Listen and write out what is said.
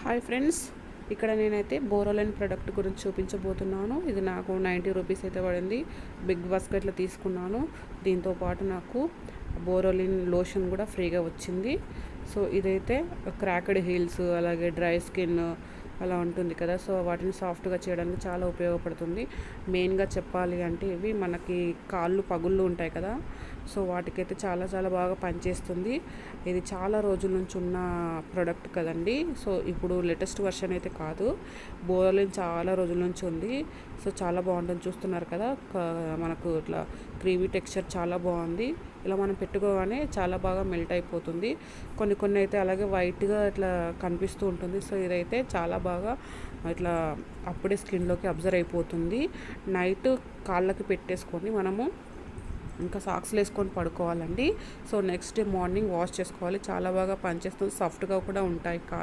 Hi friends ఇక్కడ నేనైతే బోరోలైన్ product గురించి చూపించబోతున్నాను. ఇది నాకు నైంటీ రూపీస్ అయితే పడింది. బిగ్ బాస్కెట్లో తీసుకున్నాను. దీంతో పాటు నాకు బోరోలిన్ లోషన్ కూడా ఫ్రీగా వచ్చింది. సో ఇదైతే క్రాక్డ్ హీల్స్ అలాగే డ్రై స్కిన్ అలా ఉంటుంది కదా సో వాటిని సాఫ్ట్గా చేయడానికి చాలా ఉపయోగపడుతుంది. మెయిన్గా చెప్పాలి అంటే ఇవి మనకి కాళ్ళు పగుళ్ళు ఉంటాయి కదా సో వాటికైతే చాలా చాలా బాగా పనిచేస్తుంది. ఇది చాలా రోజుల నుంచి ఉన్న ప్రోడక్ట్ కదండి. సో ఇప్పుడు లేటెస్ట్ వర్షన్ అయితే కాదు. బోరలిన్ చాలా రోజుల నుంచి ఉంది. సో చాలా బాగుంటుంది చూస్తున్నారు కదా. మనకు ఇట్లా క్రీమీ టెక్స్చర్ చాలా బాగుంది. ఇలా మనం పెట్టుకోగానే చాలా బాగా మెల్ట్ అయిపోతుంది. కొన్ని కొన్ని అయితే అలాగే వైట్గా ఇట్లా కనిపిస్తూ ఉంటుంది. సో ఇదైతే చాలా బాగా ఇట్లా అప్పుడే స్కిన్లోకి అబ్జర్వ్ అయిపోతుంది. నైట్ కాళ్ళకి పెట్టేసుకొని మనము ఇంకా సాక్స్లు వేసుకొని పడుకోవాలండి. So next day morning wash చేసుకోవాలి. చాలా బాగా పనిచేస్తుంది. సాఫ్ట్గా కూడా ఉంటాయి కాళ్ళు.